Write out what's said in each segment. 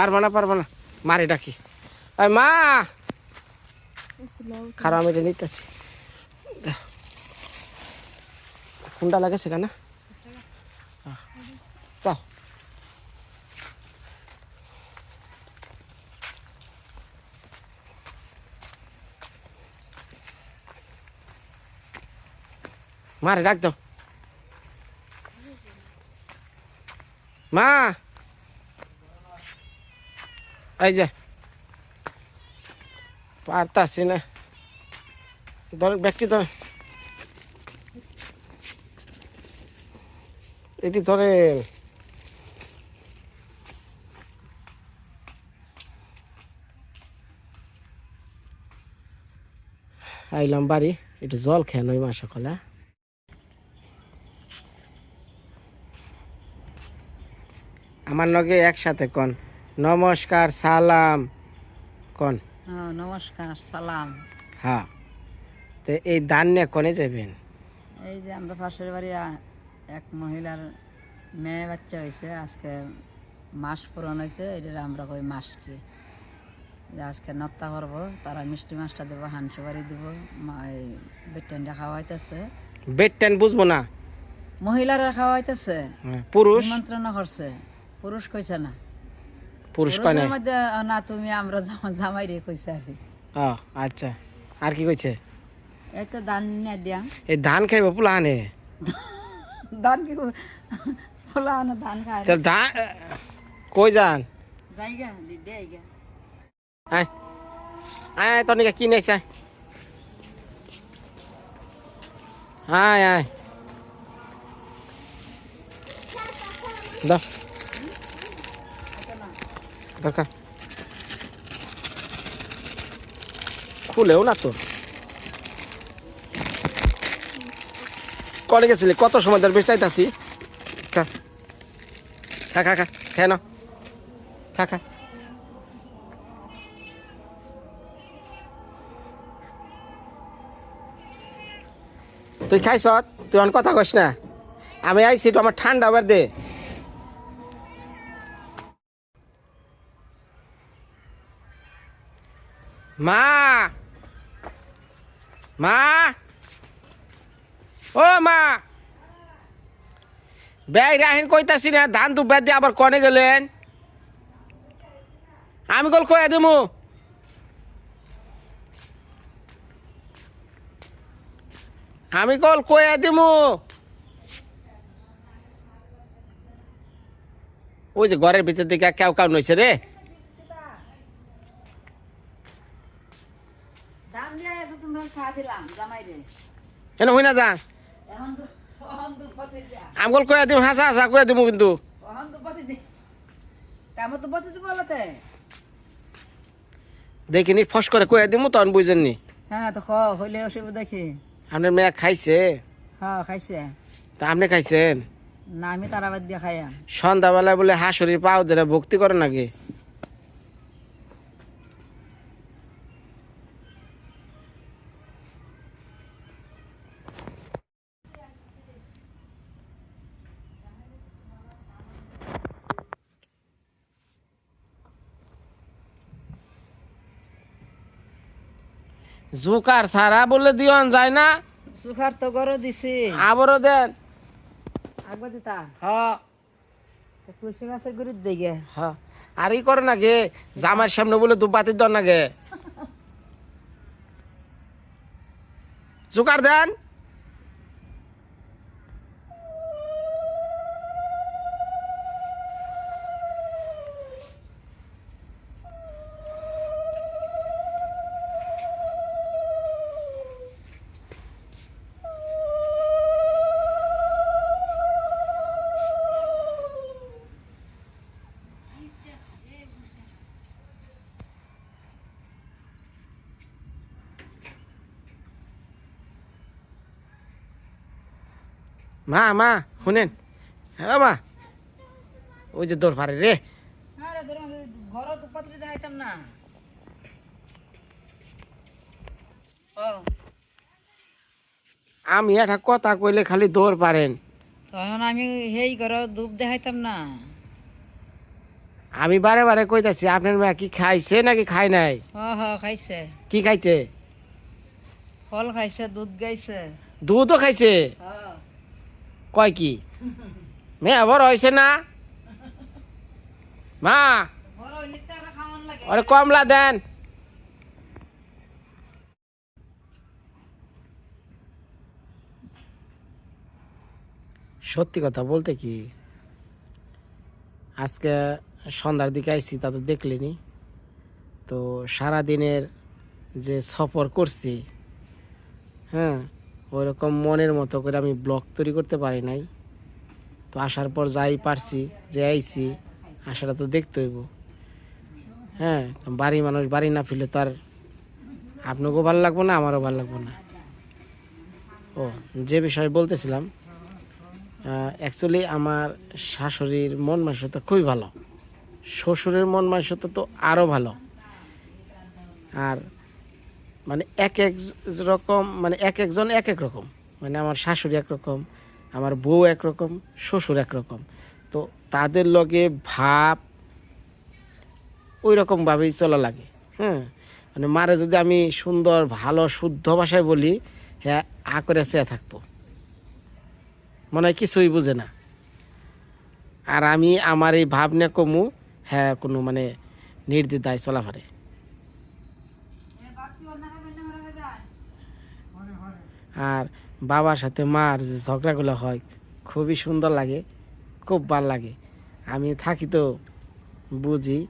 পারব না পারব না। মারে ডাকি। এই মা! খারাপ আমি এটা নিতেছি। কোনটা লাগেছে কেন যাও। মারে ডাক দাও। মা! এই যে। পারতাছি না। ধর ব্যক্তি ধর এটি ধরে আইলাম বাড়ি। একটু জল খেয়ে নই মা সকালে। আমার নগে একসাথে কন? নমস্কার সালাম। কন? হ্যাঁ নমস্কার সালাম। হ্যাঁ। তো এই দান নিয়ে কনে যাবেন? এই যে আমরা পাশের বাড়ি এক মহিলার মেয়ে বাচ্চা হয়েছে আজকে মাস পূরণ হয়েছে এটা আমরা কই মাস কি? আজকে নত্তা করব তারা মিষ্টি মাছটা দেবো হাঁসু বাড়ি দেবো এই বেটেনটা খাওয়াইতেছে। বেড টেন বুঝব না। মহিলারা খাওয়াইতেছে হ্যাঁ, পুরুষ? নিমন্ত্রণ করছে পুরুষ কইছে না। পুরুষ কনে পুরুষের না তুমি আমরা জামা- জামাই রে কইছে আর ও আচ্ছা। আর কি কইছে? এই তো দান নিয়ে দিয়া এই ধান খাইব পুলাহানে দান কি বলা না ধান খায় তো ধান কই যান? যাইগা দিদি আইগা। আয়। আয় তোর নিকে কি নেছে আয় আয়। দাও। দরকার। খুলেও না তোর কলে গেছিলি কত সময় ধরে বেশ চাইতাছি? খা। খা খা খা খেয়ে নাও। খা খা। তুই খাইছ? তুই অন কথা কইস না। আমি আইছি তো আমার ঠান্ডা আবার দে। মা! মা! ও মা! ব্যয় রাহিন কইতাছি না, ধান দু বেদ দিয়ে আবার কনে গেলেন? আমি কল কয়ে দেবো আমি কল কয়ে দিমু? ওই যে ঘরের ভিতর দিকে কেউ কেউ নইছে রে। কেন হই না যা। কয়ে দিম হাসা হাসা কয়ে দিমু কিন্তু। দিব লতে দেখিনি ফস করে কয়ে দিমু তখন বুঝেননি। হ্যাঁ তো হইলে অসুবিধা দেখি। আপনার মেয়ে খাইছে? হ্যাঁ খাইছে। তা আপনি খাইছেন? না আমি তারাবাদ দিয়ে খাইয়া সন্ধ্যাবেলায় বলে হাঁসুরির পাও ধরে ভক্তি করে নাকি? জোকার সারা বলে দিওন যায় না। জুকার তো গরো দিছি। আবারও দেন। আগবা দিতা হ্যাঁ। তুলসী গাছের গুড়ির দিকে। হ্যাঁ। আর ই করে গে জামার সামনে বলে দুপাতি দন না গে। জোকার দেন। মা মা শুনেন। হ্যাঁ মা ওই যে দৌড় পারে রে। আমি একটা কথা কইলে খালি দৌড় পারেন তখন আমি সেই ঘর ধূপ দেখাইতাম না। আমি বারে বারে কইতাছি আপনার মেয়ে কি খাইছে নাকি খাই নাই? হ হ খাইছে। কি খাইছে? ফল খাইছে দুধ গাইছে দুধও খাইছে? কয় কি? মেয়ে বড় হয়েছে না? মা? ওরে কমলা দেন। সত্যি কথা বলতে কি, আজকে সন্ধ্যার দিকে আইসি তা তো দেখলেনি। তো সারাদিনের যে সফর করছি হ্যাঁ ওইরকম মনের মতো করে আমি ব্লগ তৈরি করতে পারি নাই। তো আসার পর যাই পারছি, যে আইছি, আসাটা তো দেখতে হইব। হ্যাঁ বাড়ি মানুষ বাড়ি না ফিরলে তো আর আপনাকেও ভালো লাগবো না, আমারও ভালো লাগবো না। ও, যে বিষয়ে বলতেছিলাম অ্যাকচুয়ালি আমার শাশুড়ির মন মানসিকতা খুবই ভালো। শ্বশুরের মন মানসিকতা তো আরও ভালো। আর মানে এক এক রকম মানে এক একজন এক এক রকম। মানে আমার শাশুড়ি একরকম আমার বউ একরকম শ্বশুর একরকম তো তাদের লগে ভাব ওই রকমভাবেই চলা লাগে হ্যাঁ? মানে মারে যদি আমি সুন্দর, ভালো, শুদ্ধ ভাষায় বলি হ্যাঁ আ করে চেয়ে থাকব। মনে হয় কিছুই বুঝে না। আর আমি আমার এই ভাব নিয়ে কমু হ্যাঁ কোনো মানে নির্দিদায় চলা পারে। আর বাবার সাথে মার যে ঝগড়াগুলো হয়, খুবই সুন্দর লাগে, খুব ভালো লাগে। আমি থাকি তো, বুঝি,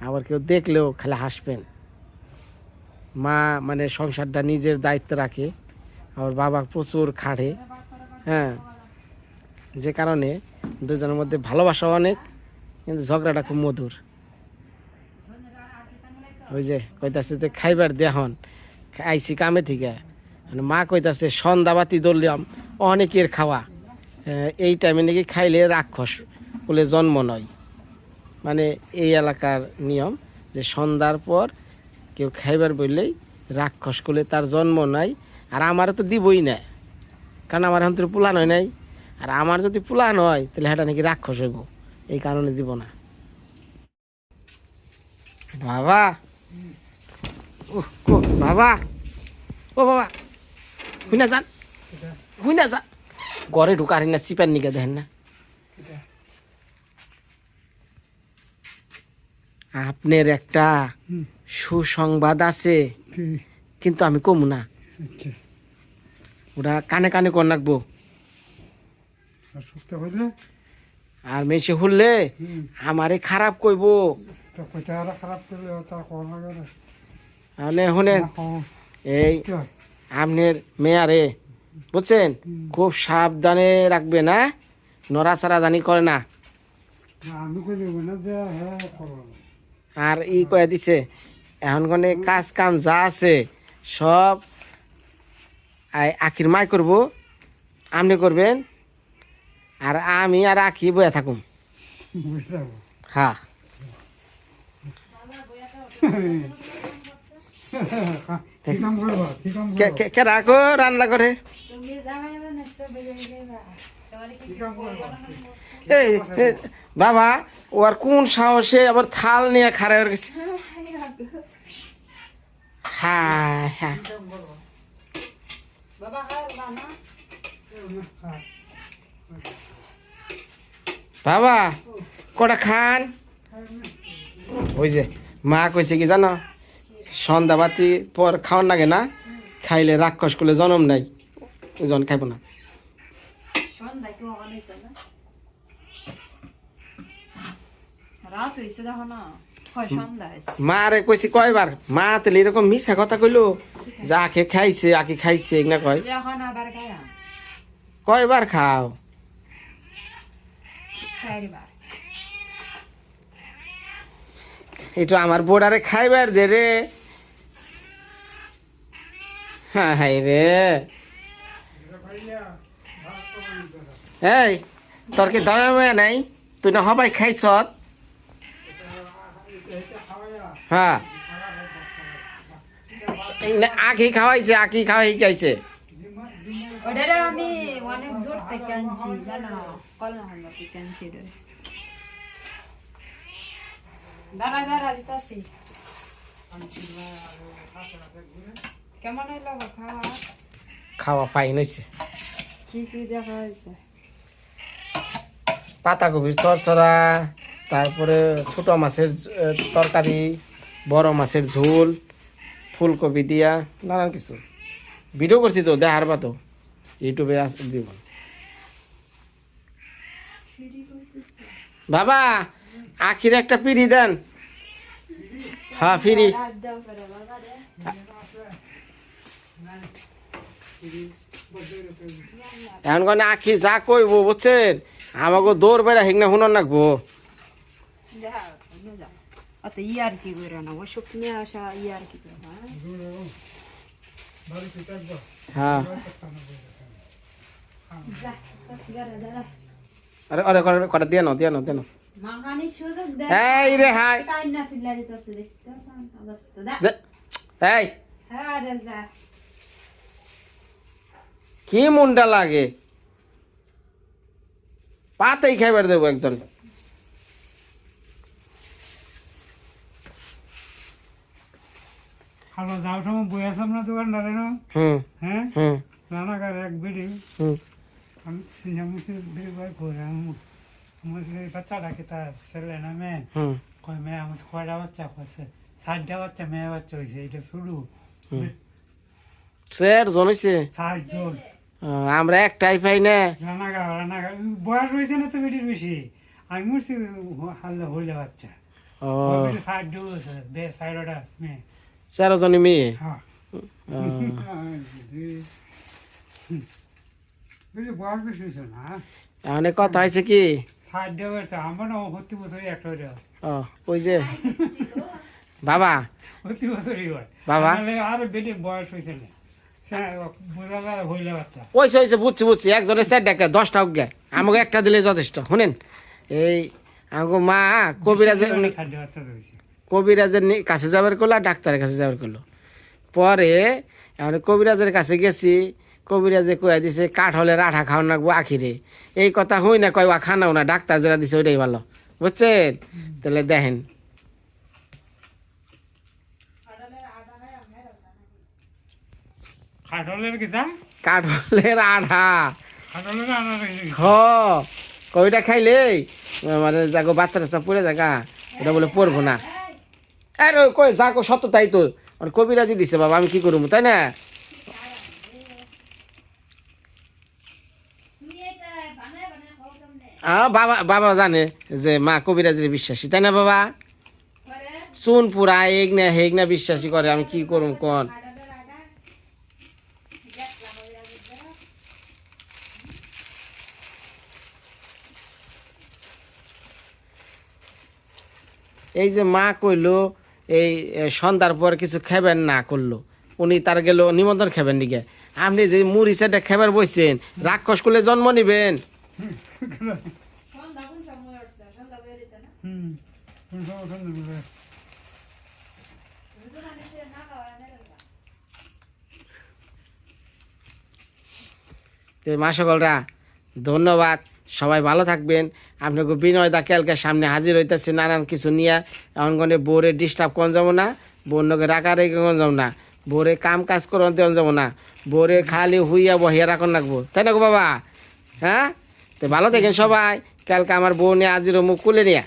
আবার কেউ দেখলেও খালি হাসবেন। মা মানে সংসারটা নিজের দায়িত্ব রাখে, আবার বাবা প্রচুর খাটে হ্যাঁ। যে কারণে দুজনের মধ্যে ভালোবাসা অনেক, কিন্তু ঝগড়াটা খুব মধুর। ওই যে কইতাছে যে খাইবার দেহন আইসি কামে থেকে। মা কইতাছে, সন্ধ্যাবাতি ধরলাম, অনেকের খাওয়া। এই টাইমে নাকি খাইলে রাক্ষস বলে জন্ম নয়। মানে এই এলাকার নিয়ম যে সন্ধ্যার পর কেউ খাইবার বললেই রাক্ষস করলে তার জন্ম নাই, আর আমার তো দিবই না, কারণ আমার এখন তো পুলান হয় নাই। আর আমার যদি পুলান হয়, তাহলে সেটা নাকি রাক্ষস হইব, এই কারণে দিব না। বাবা! কো, বাবা! ও বাবা! হুই না যান হুই না যান ঘরে ঢুকারি না চিপার নিকে দেখেন না আপনার একটা সুসংবাদ আছে কিন্তু আমি কমু না ওটা কানে কানে কর রাখব আর মেসে হলে আমারে খারাপ কইব মানে শুনেন এই? আপনার মেয়ারে বুঝছেন? খুব সাবধানে রাখবে না নড়াচড়া জানি করে না। হ্যাঁ। আর ই কয়ে দিছে এখন কোনে কাজ কাম যা আছে সব আই- আখির মাই করব আপনি করবেন আর আমি আর আখি বয়ে থাকুম। বুঝতে হ্যাঁ। কি কাম করব কি কাম কে করব কে- কে রাখো রান্না করে। কি কাম করব এই বাবা ও আর কোন সাহসে আবার থাল নিয়ে হয়ে গেছে? হ্যাঁ হ্যাঁ। বাবা কটা খান? ওই যে মা কইছে কি জানো? সন্ধ্যাবাতি পর খাওয়ার লাগে না খাইলে রাক্ষস করলে জনম নাই জন খাইব না। মা রে কইছি কয়বার মা তাহলে এরকম মিশা কথা কইলো যে আখে খাইছে আখে খাইছে না কয়। কয়বার খাও? এটা আমার বোর্ডারে খাইবার দে রে। হাই রে। এই, তোর কি দয়া নাই? তুই না হবাই খাইছ হ্যাঁ। আখি খাওয়াইছে, আখি খাওয়াই খাইছে আমি অনেক দূর থেকে কেমন হইল খাওয়া? খাওয়া ফাইন হয়েছে কি কি দেখা হয়েছে পাতাকপির চরচড়া তারপরে ছোট মাছের তরকারি বড় মাছের ঝোল ফুলকপি দিয়া নানান কিছু। ভিডিও করছি তো দেখার বা তো ইউটিউবে আস- দিব। বাবা আখির একটা পিড়ি দেন। হ্যাঁ ফিরি এখন কনে আখি যা কইব বুঝছেন? আমাকে দৌড় বেড়া হিংনা শুনন রাখব অত ইয়ার কি করে না ওসব নিয়ে আসা ইয়ার কি করে হ্যাঁ? আরে আরে করে করে দিয়ে নাও দিয়ে নাও দিয়ে নাও। দে। এই রে হাই। এই। হ্যাঁ কি মুন্ডা লাগে? পাতেই খাইবার দেবো একজন। খালো যাও সময় বই আসাম না দোকানদারে না হ্যাঁ? হুম। রানাঘাট এক বিড়ি। আমি বিড়ি করে মুসে বাচ্চাটাকে তার ছেলে না মেয়ে? কয় মেয়ে আমার কয়টা বাচ্চা করছে ষাটটা বাচ্চা মেয়ে বাচ্চা হয়েছে এটা শুরু। স্যার জনেছে ষাট জন আমরা একটাই পাই না। বয়স হয়েছে না তো বেটির বেশি? আমি মরছি হাল্লা হইলে বাচ্চা। ও। ষাট জন হয়েছে বে ষাটটা মেয়ে। মেয়ে? হ্যাঁ। এখন কথা হয়েছে কি? ওই যে বাবা। বাবা। আরও বেটি বয়স হয়েছে না? ওইসে ওইসে বুঝছি বুঝছি একজনের চার ডাকে দশটা আমাকে একটা দিলে যথেষ্ট। শুনেন এই আমাকে মা কবিরাজের কবিরাজের নি- কাছে যাবার করল আর ডাক্তারের কাছে যাবার করল। পরে এখন কবিরাজের কাছে গেছি কবিরাজে কয়া দিছে কাঠ হলে রাঠা খাওয়া নাকবো আখিরে। এই কথা হই না কয় খানাও না ডাক্তার যেটা দিছে ওইটাই ভালো। বুঝছেন? তাহলে দেখেন খাটলের কিতা? কাঠ হলে আঠা হ কবিটা খাইলে? মানে যাগো বাচ্চা টাচ্চা পড়ে জায়গা এটা বলে পড়ব না। আরে কই যাকো সত্য তাই তো। কবিরাজি দিছে বাবা আমি কি করব তাই না? বাবা বাবা জানে যে মা কবিরাজের বিশ্বাসী তাই না বাবা? শুন পুরা এক না হেক না বিশ্বাসী করে আমি কি করব কোন? এই যে মা কইলো এই সন্ধ্যার পর কিছু খাবেন না করল। উনি তার গেল নিমন্ত্রণ খাবেন দিকে। আপনি যে মুড়ি সেটা খাবার বসছেন রাক্ষস করলে জন্ম নিবেন? তো মা সকলরা ধন্যবাদ। সবাই ভালো থাকবেন। আপনাকে বিনয় দা কালকে সামনে হাজির হইতেছে নানান কিছু নিয়ে। এমন করে বোরে ডিস্টার্ব কোন যাব না বোনকে রাখা রেখে কোন যাব না। বোরে কাম কাজ করন তেমন যাব না। বোরে খালি হুইয়া বহিয়া রাখন রাখব তাই না গো বাবা? হ্যাঁ? তো ভালো থাকেন সবাই। কালকে আমার বউ নিয়ে মুখ খুলে নিয়ে।